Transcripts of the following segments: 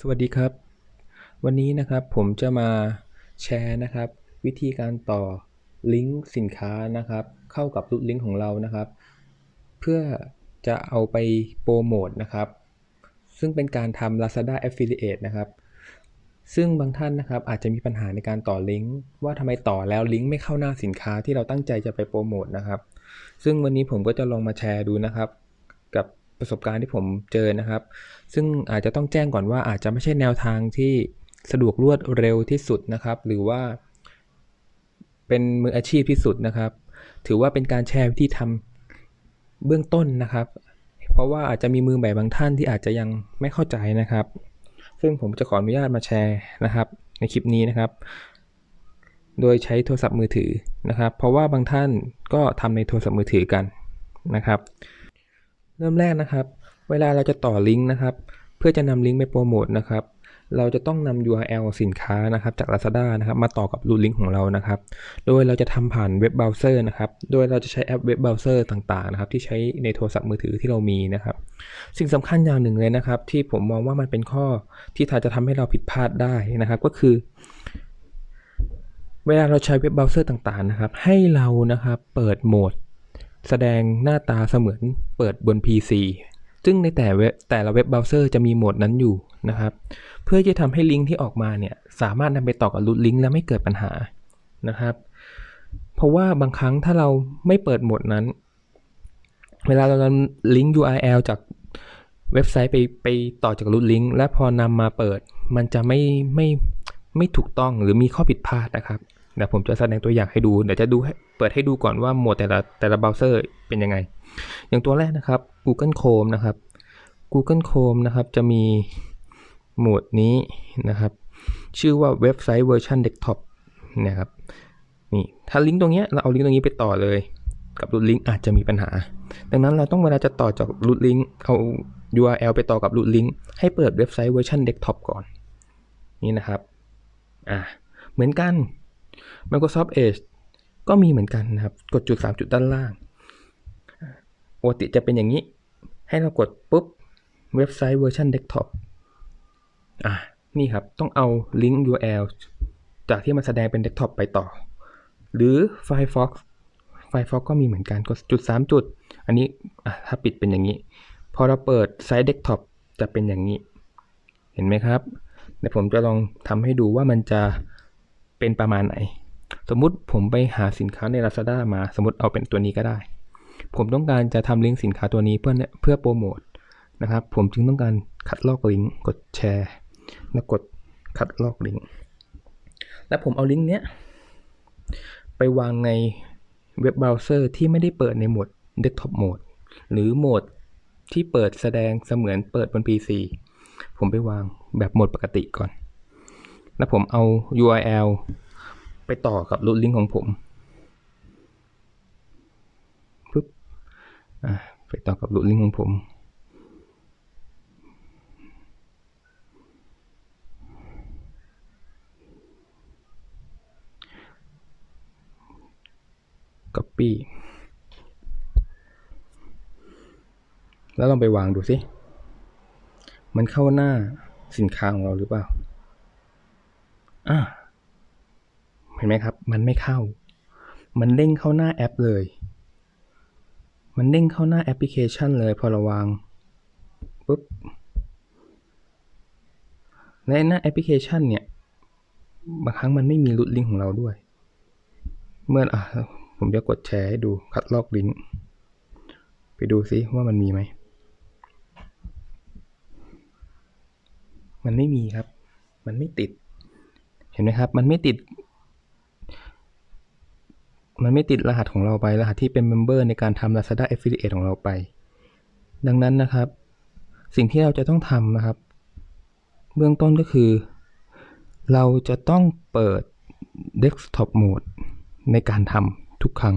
สวัสดีครับ วันนี้นะครับผมจะมาแชร์นะครับ วิธีการต่อลิงก์สินค้านะครับ เข้ากับรูทลิงก์ของเรานะครับ เพื่อจะเอาไปโปรโมทนะครับ ซึ่งเป็นการทำ Lazada Affiliate นะครับ ซึ่งบางท่านนะครับอาจจะมีปัญหาในการต่อลิงก์ว่าทำไมต่อแล้วลิงก์ไม่เข้าหน้าสินค้าที่เราตั้งใจจะไปโปรโมทนะครับ ซึ่งวันนี้ผมก็จะลองมาแชร์ดูนะครับ กับ ประสบการณ์ที่ผมเจอนะครับ ซึ่งอาจจะต้องแจ้งก่อนว่าอาจจะไม่ใช่แนวทางที่สะดวกรวดเร็วที่สุดนะครับ หรือว่า เป็นมืออาชีพที่สุดนะครับ ถือว่าเป็นการแชร์วิธีทำเบื้องต้นนะครับ เพราะว่าอาจจะมีมือใหม่บางท่านที่อาจจะยังไม่เข้าใจนะครับ ซึ่งผมจะขออนุญาตมาแชร์นะครับ ในคลิปนี้นะครับ โดยใช้โทรศัพท์มือถือนะครับ เพราะว่าบางท่านก็ทำในโทรศัพท์มือถือกันนะครับ เริ่มแรกนะครับ เวลาเราจะต่อลิงก์นะครับ เพื่อจะนำลิงก์ไปโปรโมทนะครับ เราจะต้องนำ URL สินค้านะครับจาก Lazada นะครับ มาต่อกับรูทลิงก์ของเรานะครับ โดยเราจะทำผ่านเว็บเบราว์เซอร์นะครับ โดยเราจะใช้แอปเว็บเบราว์เซอร์ต่างๆนะครับที่ใช้ในโทรศัพท์มือถือที่เรามีนะครับ สิ่งสำคัญอย่างหนึ่งเลยนะครับ ที่ผมมองว่ามันเป็นข้อที่อาจจะทำให้เราผิดพลาดได้นะครับ ก็คือเวลาเราใช้เว็บเบราว์เซอร์ต่างๆนะครับ ให้เรานะครับ เปิดโหมด แสดงหน้าตาเสมือนเปิดบน PC ซึ่งในแต่เว็บแต่ละเว็บเบราว์เซอร์จะมีโหมดนั้นอยู่นะครับ เพื่อจะทำให้ลิงก์ที่ออกมาเนี่ยสามารถนำไปต่อกับรูทลิงก์และไม่เกิดปัญหานะครับ เพราะว่าบางครั้งถ้าเราไม่เปิดโหมดนั้น เวลาเราลิงก์ URL จากเว็บไซต์ไปไปต่อจากรูทลิงก์และพอนำมาเปิด มันจะไม่ไม่ไม่ถูกต้องหรือมีข้อผิดพลาดนะครับ เดี๋ยวผมจะแสดงตัวอย่างให้ดู เดี๋ยวจะดูเปิดให้ดูก่อนว่าโหมดแต่ละแต่ละเบราว์เซอร์เป็นยังไง อย่างตัวแรกนะครับ Google Chrome นะครับ Google Chrome นะครับจะมีโหมดนี้นะครับ ชื่อว่าเว็บไซต์เวอร์ชันเดสก์ท็อปนะครับนี่ถ้าลิงก์ตรงนี้เราเอาลิงก์ตรงนี้ไปต่อเลย กับรูทลิงก์อาจจะมีปัญหา ดังนั้นเราต้องเวลาจะต่อจากรูทลิงก์เอา URL ไปต่อกับรูทลิงก์ให้เปิดเว็บไซต์เวอร์ชันเดสก์ท็อปก่อน นี่นะครับอ่าเหมือนกัน Microsoft Edge ก็มีเหมือนกันนะครับ กดจุด 3 จุดด้านล่างปกติจะเป็นอย่างนี้ ให้เรากดปุ๊บ เว็บไซต์เวอร์ชันเดสก์ท็อปอะ นี่ครับ ต้องเอาลิงก์ URL จากที่มันแสดงเป็นเดสก์ท็อปไปต่อ หรือ Firefox Firefox ก็มีเหมือนกัน กดจุด 3 จุด อันนี้อะถ้าปิดเป็นอย่างนี้ พอเราเปิดไซต์เดสก์ท็อปจะเป็นอย่างนี้ เห็นไหมครับเดี๋ยวผมจะลองทำให้ดูว่ามันจะเป็นประมาณไหน สมมุติผมไปหาสินค้าใน Lazada มา สมมติเอาเป็นตัวนี้ก็ได้ ผมต้องการจะทำลิงก์สินค้าตัวนี้เพื่อเพื่อโปรโมทนะครับ ผมจึงต้องการคัดลอกลิงก์กดแชร์แล้วกดคัดลอกลิงก์แล้วผมเอาลิงก์เนี้ยไปวางในเว็บเบราว์เซอร์ที่ไม่ได้เปิดในโหมด Desktop Mode หรือโหมดที่เปิดแสดงเสมือนเปิดบน PC ผมไปวางแบบโหมดปกติก่อน แล้วผมเอา URL ไปต่อกับรูทลิงก์ของผมปึ๊บไปต่อกับรูทลิงก์ของผม Copy แล้วลองไปวางดูสิมันเข้าหน้าสินค้าของเราหรือเปล่าอ่า ห็นไหมครับ มันไม่เข้า มันเด้งเข้าหน้าแอปเลย มันเด้งเข้าหน้าแอปพลิเคชันเลยพอราวางปุ๊บและหน้าแอปพลิเคชันเนี่ยบางครั้งมันไม่มีรูทลิงก์ของเราด้วย เมื่ออะผมจะกดแชร์ให้ดูคัดลอกลิงก์ไปดูซิว่ามันมีไหม มันไม่มีครับ มันไม่ติด เห็นไหมครับ มันไม่ติด มันไม่ติดรหัสของเราไป รหัสที่เป็นเมมเบอร์ในการทำ Lazada Affiliate ของเราไป ดังนั้นนะครับ สิ่งที่เราจะต้องทำนะครับ เบื้องต้นก็คือ เราจะต้องเปิด Desktop Mode ในการทำทุกครั้ง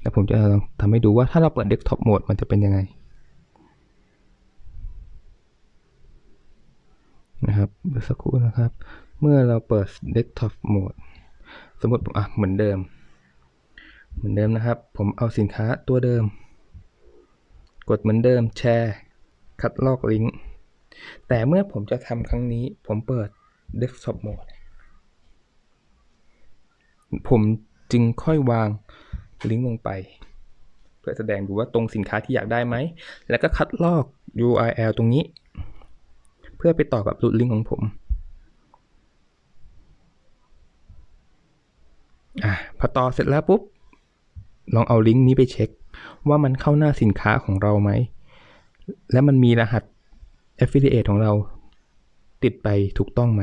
แล้วผมจะลองทำให้ดูว่าถ้าเราเปิด Desktop Mode มันจะเป็นยังไงนะครับเดี๋ยวสักครู่นะครับ เมื่อเราเปิด Desktop Mode สมมติอะเหมือนเดิม เหมือนเดิมนะครับ ผมเอาสินค้าตัวเดิม กดเหมือนเดิมแชร์ คัดลอกลิงก์ แต่เมื่อผมจะทำครั้งนี้ ผมเปิด desktop mode ผมจึงค่อยวางลิงก์ลงไป เพื่อแสดงดูว่าตรงสินค้าที่อยากได้ไหม แล้วก็คัดลอก URL ตรงนี้ เพื่อไปต่อกับรูทลิงก์ของผมอะพอต่อเสร็จแล้วปุ๊บ ลองเอาลิงก์นี้ไปเช็ค ว่ามันเข้าหน้าสินค้าของเราไหม และมันมีรหัส affiliate ของเราติดไปถูกต้องไหม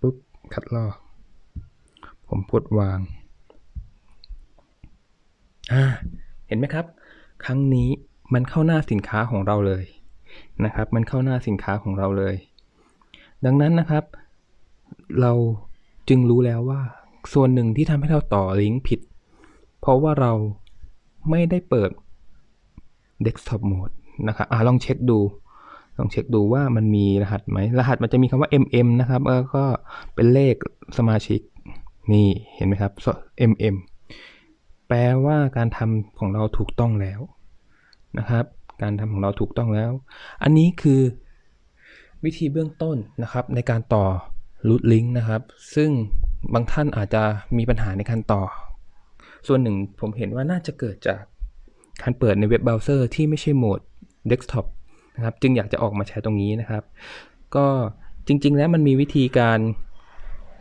ปุ๊บ คัดลอก ผมกดวาง อ่า เห็นไหมครับ ครั้งนี้มันเข้าหน้าสินค้าของเราเลยนะครับ มันเข้าหน้าสินค้าของเราเลย ดังนั้นนะครับ เราจึงรู้แล้วว่า ส่วนหนึ่งที่ทำให้เราต่อลิงก์ผิด เพราะว่าเราไม่ได้เปิด desktop mode นะครับอ่าลองเช็คดู ลองเช็คดูว่ามันมีรหัสไหม รหัสมันจะมีคำว่า mm นะครับแล้วก็เป็นเลขสมาชิก นี่เห็นไหมครับ mm แปลว่าการทำของเราถูกต้องแล้วนะครับ การทำของเราถูกต้องแล้ว อันนี้คือวิธีเบื้องต้นนะครับในการต่อรูทลิงก์นะครับ ซึ่ง บางท่านอาจจะมีปัญหาในการต่อ ส่วนหนึ่งผมเห็นว่าน่าจะเกิดจากการเปิดในเว็บเบราว์เซอร์ที่ไม่ใช่โหมดเดสก์ท็อปนะครับ จึงอยากจะออกมาใช้ตรงนี้นะครับ ก็จริง ๆ แล้วมันมีวิธีการ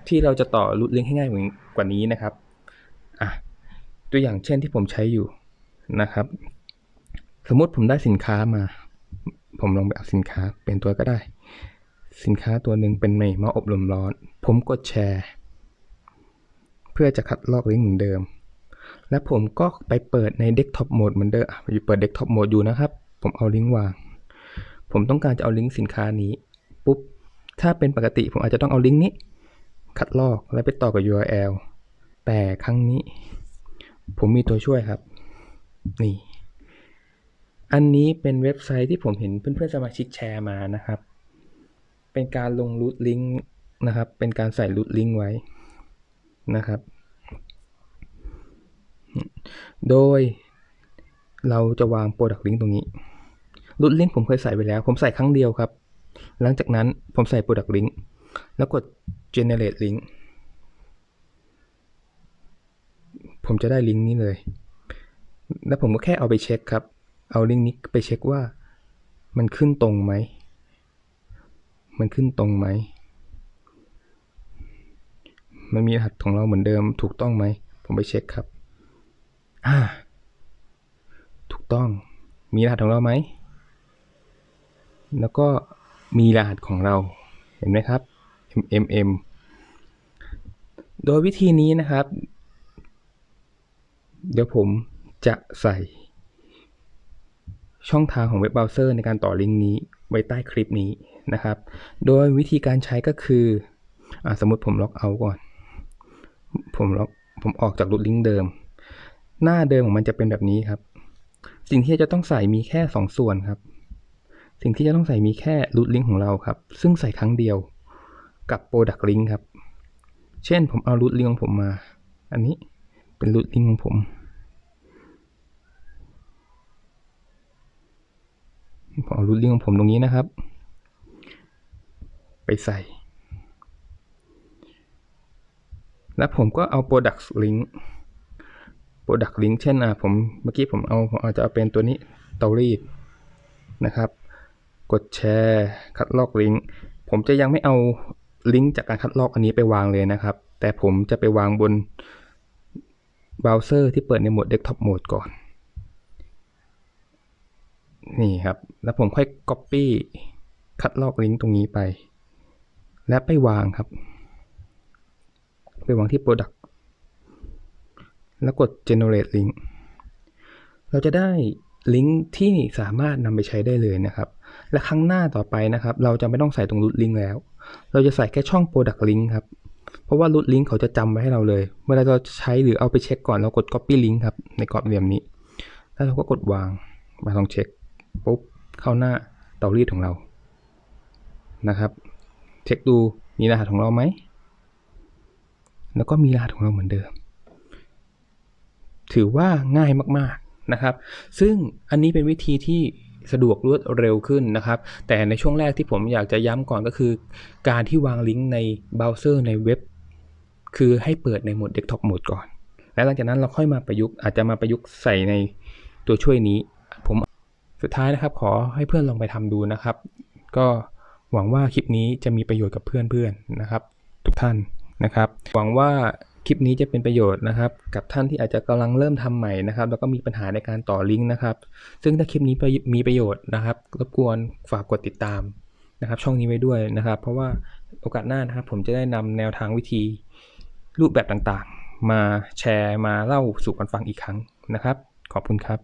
ที่เราจะต่อรูทลิงก์ให้ง่ายกว่านี้นะครับอะตัวอย่างเช่นที่ผมใช้อยู่นะครับ สมมติผมได้สินค้ามา ผมลองไปเอาสินค้าเป็นตัวก็ได้ สินค้าตัวหนึ่งเป็นใหม่มาอบลมร้อน ผมกดแชร์ พื่อจะคัดลอกลิงก์เหมือนเดิม และผมก็ไปเปิดใน Desktop Mode เหมือนเดิมอยู่เปิด Desktop Mode อยู่นะครับ ผมเอาลิงก์วาง ผมต้องการจะเอาลิงก์สินค้านี้ ปุ๊บ ถ้าเป็นปกติผมอาจจะต้องเอาลิงก์นี้ คัดลอกแล้วไปต่อกับ URL แต่ครั้งนี้ ผมมีตัวช่วยครับ นี่ อันนี้เป็นเว็บไซต์ที่ผมเห็นเพื่อนๆสมาชิกแชร์มานะครับ เป็นการลงรูทลิงก์นะครับ เป็นการใส่รูทลิงก์ไว้ นะครับ โดยเราจะวาง Product Link ตรงนี้รูทลิงก์ผมเคยใส่ไปแล้ว ผมใส่ครั้งเดียวครับ หลังจากนั้นผมใส่ Product Link แล้วกด Generate Link ผมจะได้ลิงก์นี้เลย แล้วผมก็แค่เอาไปเช็คครับ เอาลิงก์นี้ไปเช็คว่ามันขึ้นตรงไหม มันขึ้นตรงไหม มันมีรหัสของเราเหมือนเดิมถูกต้องไหม ผมไปเช็คครับ อ่า ถูกต้อง มีรหัสของเราไหม แล้วก็มีรหัสของเรา เห็นไหมครับ MMM โดยวิธีนี้นะครับ เดี๋ยวผมจะใส่ ช่องทางของเว็บเบราว์เซอร์ในการต่อลิงก์นี้ไว้ใต้คลิปนี้นะครับ โดยวิธีการใช้ก็คืออสมมติผมล็อกเอาท์ก่อน ผมผมออกจากรูทลิงก์เดิม หน้าเดิมของมันจะเป็นแบบนี้ครับ สิ่งที่จะต้องใส่มีแค่ 2 ส่วนครับ สิ่งที่จะต้องใส่มีแค่รูทลิงก์ของเราครับ ซึ่งใส่ครั้งเดียวกับ Product Link ครับ เช่นผมเอารูทลิงก์ของผมมา อันนี้เป็นรูทลิงก์ของผม ผมเอารูทลิงก์ของผมตรงนี้นะครับ ไปใส่ แล้วผมก็เอา product link product link เช่นอะผมเมื่อกี้ผมเอาผมอาจจะเอาเป็นตัวนี้เตารีดนะครับ กดแชร์คัดลอกลิงก์ผมจะยังไม่เอาลิงก์จากการคัดลอกอันนี้ไปวางเลยนะครับ แต่ผมจะไปวางบนเบราว์เซอร์ที่เปิดในโหมด desktop mode ก่อน นี่ครับ แล้วผมค่อย copy คัดลอกลิงก์ตรงนี้ไป และไปวางครับ ไปวางที่ product แล้วกด generate link เราจะได้ลิงก์ที่สามารถนำไปใช้ได้เลยนะครับ และครั้งหน้าต่อไปนะครับ เราจะไม่ต้องใส่ตรงรูทลิงก์แล้ว เราจะใส่แค่ช่อง product link ครับ เพราะว่ารูทลิงก์เขาจะจำไว้ให้เราเลย เวลาเราใช้หรือเอาไปเช็คก่อนเรากด copy link ครับ ในกรอบเหลี่ยมนี้ แล้วเราก็กดวางมาลองเช็คปุ๊บเข้าหน้าเตารีดของเรานะครับ เช็คดูมีรหัสของเราไหม แล้วก็มีรหัสของเราเหมือนเดิม ถือว่าง่ายมากๆนะครับ ซึ่งอันนี้เป็นวิธีที่สะดวกรวดเร็วขึ้นนะครับ แต่ในช่วงแรกที่ผมอยากจะย้ำก่อนก็คือ การที่วางลิงก์ในเบราว์เซอร์ในเว็บ คือให้เปิดในโหมด Desktop Mode ก่อน แล้วหลังจากนั้นเราค่อยมาประยุกต์อาจจะมาประยุกต์ใส่ในตัวช่วยนี้ ผมสุดท้ายนะครับ ขอให้เพื่อนลองไปทำดูนะครับ ก็หวังว่าคลิปนี้จะมีประโยชน์กับเพื่อนๆนะครับ ทุกท่าน นะครับ หวังว่าคลิปนี้จะเป็นประโยชน์นะครับ กับท่านที่อาจจะกำลังเริ่มทำใหม่นะครับ แล้วก็มีปัญหาในการต่อลิงก์นะครับ ซึ่งถ้าคลิปนี้มีประโยชน์นะครับ รบกวนฝากกดติดตามนะครับ ช่องนี้ไว้ด้วยนะครับ เพราะว่าโอกาสหน้านะครับ ผมจะได้นำแนวทางวิธีรูปแบบต่างๆ มาแชร์มาเล่าสู่กันฟังอีกครั้งนะครับ ขอบคุณครับ